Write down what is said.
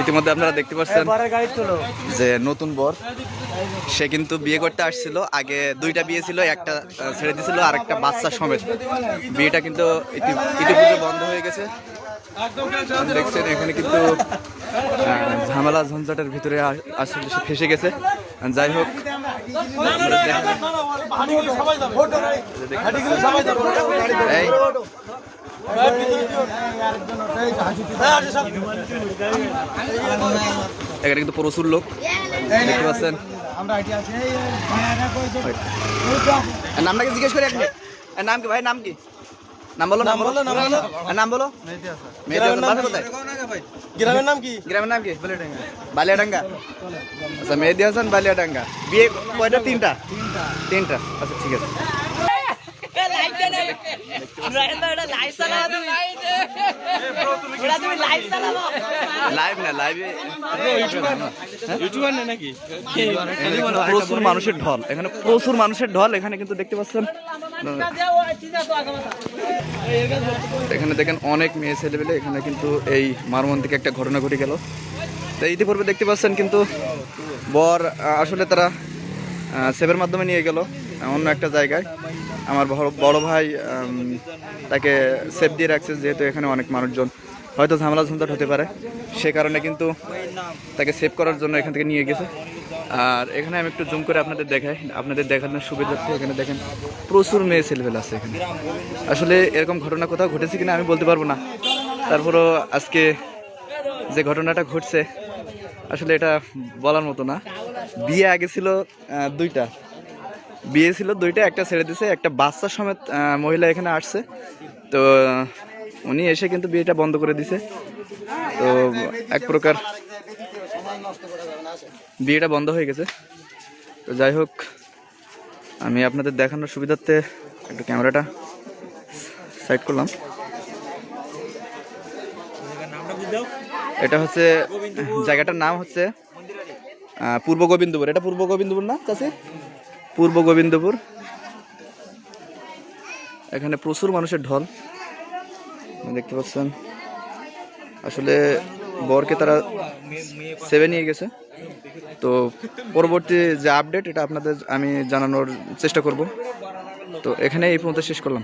ইতিমধ্যে আপনারা দেখতে পাচ্ছেন যে নতুন বর সে কিন্তু বিয়ে করতে আসছিল। আগে দুইটা বিয়ে ছিল একটা ছেড়ে দিয়েছিল আর একটা বাচ্চা সমেত। বিয়েটা কিন্তু ইতি- ইতিপূর্বে বন্ধ হয়ে গেছে। দেখছেন এখানে কিন্তু আহ, ঝামেলা ঝঞ্ঝাটের ভিতরে আসলে ফেসে গেছে। যাই হোক এই এখানে কিন্তু প্রচুর লোক। দেখতে পাচ্ছেন? এর নামটাকে জিজ্ঞেস করি এক মিনিট নাম কি ভাই? নাম কি? নাম বলো নাম বলো। নাম বলো বাসা গ্রামের নাম কি? গ্রামের নাম কি? বালিয়াডাঙ্গা। আচ্ছা মেহেদি হাসান বালিয়াডাঙ্গা। বিয়ে কয়টা? তিনটা? তিনটা। আচ্ছা ঠিক আছে। প্রচুর মানুষের ঢল এখানে প্রচুর মানুষের ঢল এখানে কিন্তু দেখতে পাচ্ছেন এখানে দেখেন অনেক মেয়ে ছেলেবেলে এখানে কিন্তু এই মারমন্দিকে একটা ঘটনা ঘটে গেল। তো ইতিপূর্বে দেখতে পাচ্ছেন কিন্তু বর আসলে তারা সেবের মাধ্যমে নিয়ে গেল, অন্য একটা জায়গায়। আমার বড় ভাই তাকে সেভ দিয়ে রাখছে, যেহেতু এখানে অনেক মানুষজন। হয়তো ঝামেলা ঝঞ্ঝাট হতে পারে। সে কারণে কিন্তু তাকে সেভ করার জন্য এখান থেকে নিয়ে গেছে। আর এখানে আমি একটু জুম করে আপনাদের দেখাই। আপনাদের দেখানোর সুবিধার্থে এখানে দেখেন, প্রচুর মেয়ে ছেলেবেলা আছে এখানে। আসলে এরকম ঘটনা কোথাও ঘটেছে কিনা আমি বলতে পারব না। তারপরও আজকে যে ঘটনাটা ঘটছে, আসলে এটা বলার মতো না। বিয়ে আগে ছিল দুইটা। বিয়ে ছিল দুইটা, একটা ছেড়ে দিছে, একটা বাচ্চা সমেত মহিলা এখানে আসছে। তো, উনি এসে কিন্তু বিয়েটা বন্ধ করে দিছে। তো, এক প্রকার বিয়েটা বন্ধ হয়ে গেছে। তো যাই হোক, আমি আপনাদের দেখানোর সুবিধার্থে একটু ক্যামেরাটা সাইড করলাম। এটা হচ্ছে, জায়গাটার নাম হচ্ছে পূর্ব গোবিন্দপুর। এটা পূর্ব গোবিন্দপুর না চাষি পূর্ব গোবিন্দপুর। এখানে প্রচুর মানুষের ঢল। দেখতে পাচ্ছেন, আসলে বরকে তারা সেভে নিয়ে গেছে। তো পরবর্তী যে আপডেট এটা আপনাদের আমি জানানোর চেষ্টা করব। তো এখানে এই পর্যন্ত শেষ করলাম।